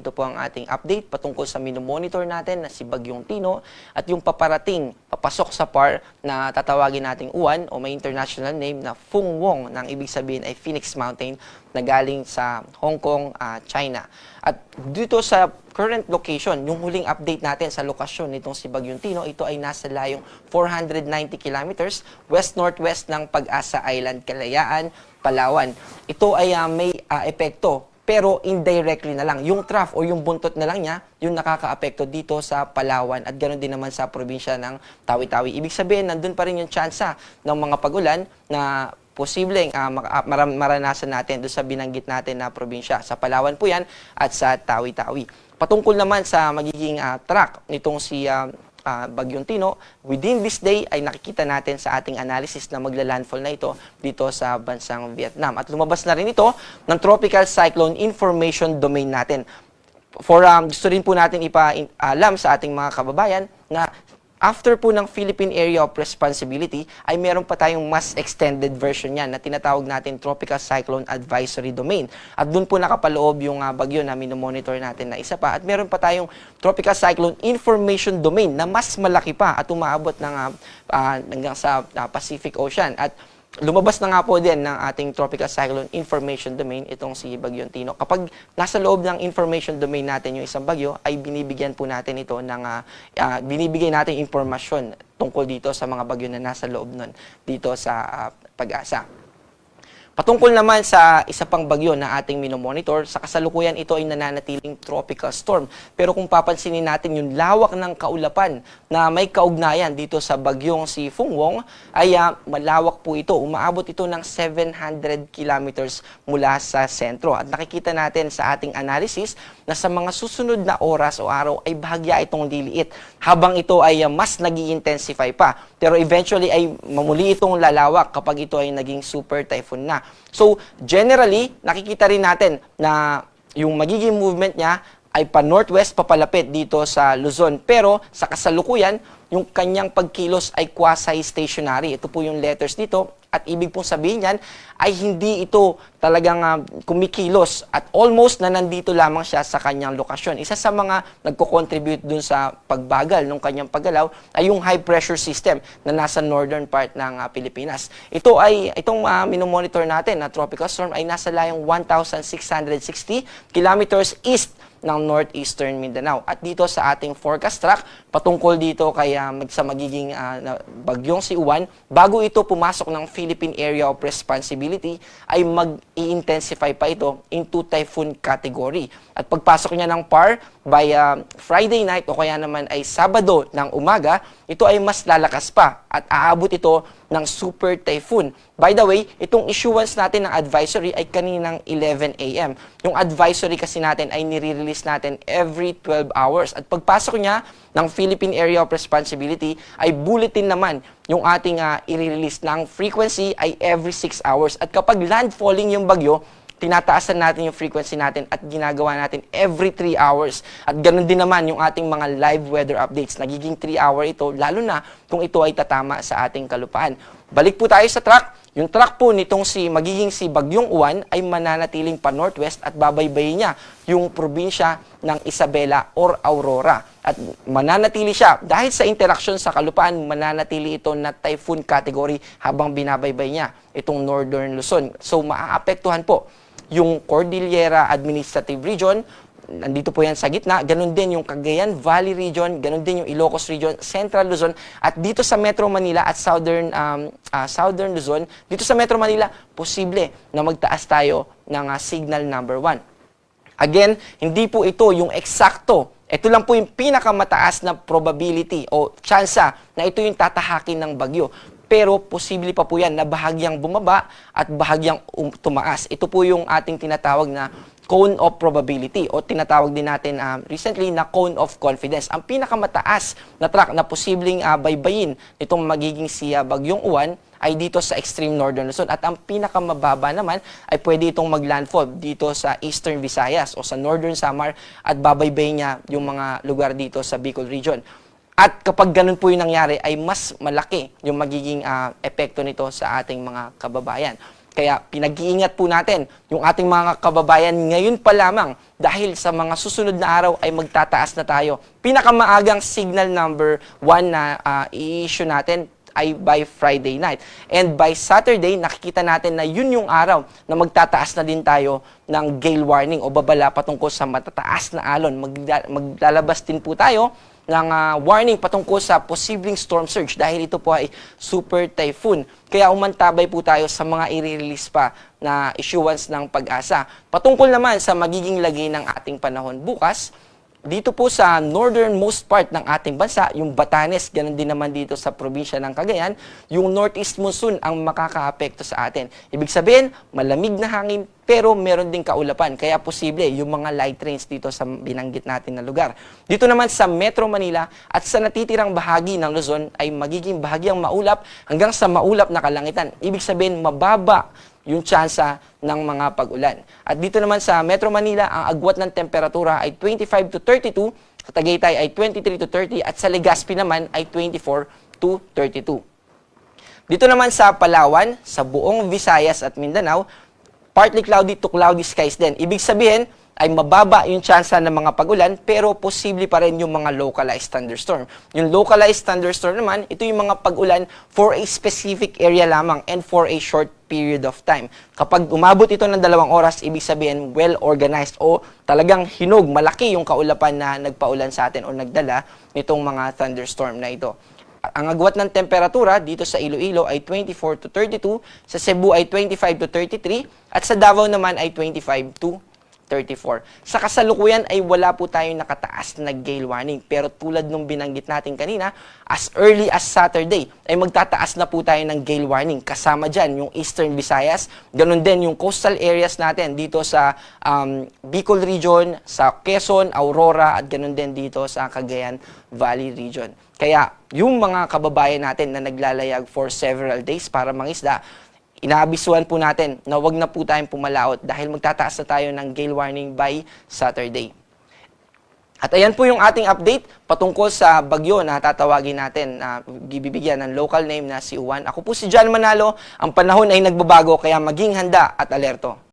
Ito po ang ating update patungkol sa minomonitor natin na si Bagyong Tino at yung paparating papasok sa PAR na tatawagin nating uwan o may international name na Fung Wong na ang ibig sabihin ay Phoenix Mountain na galing sa Hong Kong, ah, China. At dito sa current location, yung huling update natin sa lokasyon nitong si Bagyong Tino, ito ay nasa layong 490 kilometers west-northwest ng Pag-asa Island, Kalayaan, Palawan. Ito ay ah, may ah, epekto pero indirectly na lang. Yung trough o yung buntot na lang niya, yung nakaka-apekto dito sa Palawan at ganoon din naman sa probinsya ng Tawi-Tawi. Ibig sabihin, nandun pa rin yung tsansa ng mga pagulan na posibleng ah, maka- ah, maram- maranasan natin doon sa binanggit natin na probinsya. Sa Palawan po yan at sa Tawi-Tawi. Patungkol naman sa magiging ah, track nitong si ah, ah, Bagyong Tino, within this day ay nakikita natin sa ating analysis na magla-landfall na ito dito sa bansang Vietnam. At lumabas na rin ito ng Tropical Cyclone Information Domain natin. For um, gusto rin po natin ipaalam sa ating mga kababayan na after po ng Philippine Area of Responsibility ay meron pa tayong mas extended version yan na tinatawag natin Tropical Cyclone Advisory Domain. At doon po nakapaloob yung ah, bagyo na minomonitor natin na isa pa. At meron pa tayong Tropical Cyclone Information Domain na mas malaki pa at umaabot ng, ah, ah, hanggang sa ah, Pacific Ocean. At lumabas na nga po din ng ating Tropical Cyclone Information Domain itong si Bagyong Tino. Kapag nasa loob ng information domain natin yung isang bagyo, ay binibigyan po natin ito ng, ah, ah, binibigay natin informasyon tungkol dito sa mga bagyo na nasa loob nun dito sa ah, pag-asa. Patungkol naman sa isa pang bagyo na ating minomonitor, sa kasalukuyan ito ay nananatiling tropical storm. Pero kung papansinin natin yung lawak ng kaulapan na may kaugnayan dito sa bagyong si Fung Wong, ay ah, malawak po ito. Umaabot ito ng 700 kilometers mula sa sentro. At nakikita natin sa ating analysis na sa mga susunod na oras o araw ay bahagya itong liliit habang ito ay ah, mas nag intensify pa. Pero eventually ay mamuli itong lalawak kapag ito ay naging super typhoon na. So, generally, nakikita rin natin na yung magiging movement niya ay pa northwest papalapit dito sa Luzon. Pero sa kasalukuyan, yung kanyang pagkilos ay quasi-stationary. Ito po yung letters dito. At ibig pong sabihin yan ay hindi ito talagang ah, kumikilos at almost na nandito lamang siya sa kanyang lokasyon. Isa sa mga nagko-contribute dun sa pagbagal ng kanyang paggalaw ay yung high pressure system na nasa northern part ng ah, Pilipinas. Ito ay itong uh, minomonitor natin na tropical storm ay nasa layong 1,660 kilometers east ng northeastern Mindanao. At dito sa ating forecast track, patungkol dito kay mag- sa magiging na- bagyong si Uwan, bago ito pumasok ng Philippine Area of Responsibility, ay mag-i-intensify pa ito into typhoon category. At pagpasok niya ng PAR by ah, Friday night o kaya naman ay Sabado ng umaga, ito ay mas lalakas pa at aabot ito ng super typhoon. By the way, itong issuance natin ng advisory ay kaninang 11 a.m. Yung advisory kasi natin ay nire-release natin every 12 hours. At pagpasok niya ng Philippine Area of Responsibility ay bulletin naman yung ating uh, i-release ng frequency ay every 6 hours. At kapag landfalling yung bagyo, tinataasan natin yung frequency natin at ginagawa natin every 3 hours. At ganun din naman yung ating mga live weather updates. Nagiging 3 hour ito, lalo na kung ito ay tatama sa ating kalupaan. Balik po tayo sa track. Yung track po nitong si magiging si Bagyong Uwan ay mananatiling pa northwest at babaybayin niya yung probinsya ng Isabela or Aurora. At mananatili siya dahil sa interaction sa kalupaan, mananatili ito na typhoon category habang binabaybay niya itong northern Luzon. So maaapektuhan po yung Cordillera Administrative Region, nandito po yan sa gitna, ganun din yung Cagayan Valley Region, ganun din yung Ilocos Region, Central Luzon, at dito sa Metro Manila at Southern um, ah, Southern Luzon, dito sa Metro Manila, posible na magtaas tayo ng ah, signal number 1. Again, hindi po ito yung eksakto. Ito lang po yung pinakamataas na probability o tsansa na ito yung tatahakin ng bagyo. Pero posible pa po yan na bahagyang bumaba at bahagyang um- tumaas. Ito po yung ating tinatawag na cone of probability o tinatawag din natin um, recently na cone of confidence. Ang pinakamataas na track na posibleng ah, baybayin itong magiging si ah, Bagyong Uwan ay dito sa extreme northern Luzon. At ang pinakamababa naman ay pwede itong maglandfall dito sa eastern Visayas o sa northern Samar at babaybay niya yung mga lugar dito sa Bicol region. At kapag ganun po yung nangyari, ay mas malaki yung magiging ah, epekto nito sa ating mga kababayan. Kaya pinag-iingat po natin yung ating mga kababayan ngayon pa lamang dahil sa mga susunod na araw ay magtataas na tayo. Pinakamaagang signal number 1 na ah, i-issue natin ay by Friday night. And by Saturday, nakikita natin na yun yung araw na magtataas na din tayo ng gale warning o babala patungkol sa matataas na alon. Magla- maglalabas din po tayo ng ah, warning patungkol sa posibleng storm surge dahil ito po ay super typhoon. Kaya umantabay po tayo sa mga i-release pa na issuance ng pag-asa. Patungkol naman sa magiging lagay ng ating panahon bukas, dito po sa northernmost part ng ating bansa, yung Batanes, ganun din naman dito sa probinsya ng Cagayan, yung northeast monsoon ang makakaapekto sa atin. Ibig sabihin, malamig na hangin, pero meron ding kaulapan. Kaya posible yung mga light rains dito sa binanggit natin na lugar. Dito naman sa Metro Manila at sa natitirang bahagi ng Luzon ay magiging bahagyang maulap hanggang sa maulap na kalangitan. Ibig sabihin, mababa yung tsansa ng mga pag-ulan. At dito naman sa Metro Manila, ang agwat ng temperatura ay 25 to 32, sa Tagaytay ay 23 to 30, at sa Legazpi naman ay 24 to 32. Dito naman sa Palawan, sa buong Visayas at Mindanao, partly cloudy to cloudy skies din. Ibig sabihin, ay mababa yung tsansa ng mga pagulan pero posible pa rin yung mga localized thunderstorm. Yung localized thunderstorm naman, ito yung mga pagulan for a specific area lamang and for a short period of time. Kapag umabot ito ng dalawang oras, ibig sabihin well-organized o talagang hinog, malaki yung kaulapan na nagpaulan sa atin o nagdala nitong mga thunderstorm na ito. Ang agwat ng temperatura dito sa Iloilo ay 24 to 32, sa Cebu ay 25 to 33, at sa Davao naman ay 25 to 34. Sa kasalukuyan ay wala po tayong nakataas na gale warning. Pero tulad nung binanggit natin kanina, as early as Saturday ay magtataas na po tayo ng gale warning. Kasama dyan yung Eastern Visayas, ganun din yung coastal areas natin dito sa um, Bicol region, sa Quezon, Aurora, at ganun din dito sa Cagayan Valley region. Kaya yung mga kababayan natin na naglalayag for several days para mangisda, inaabisuhan po natin na wag na po tayong pumalaot dahil magtataas na tayo ng gale warning by Saturday. At ayan po yung ating update patungkol sa bagyo na tatawagin natin na bibigyan ng local name na si Uwan. Ako po si John Manalo. Ang panahon ay nagbabago kaya maging handa at alerto.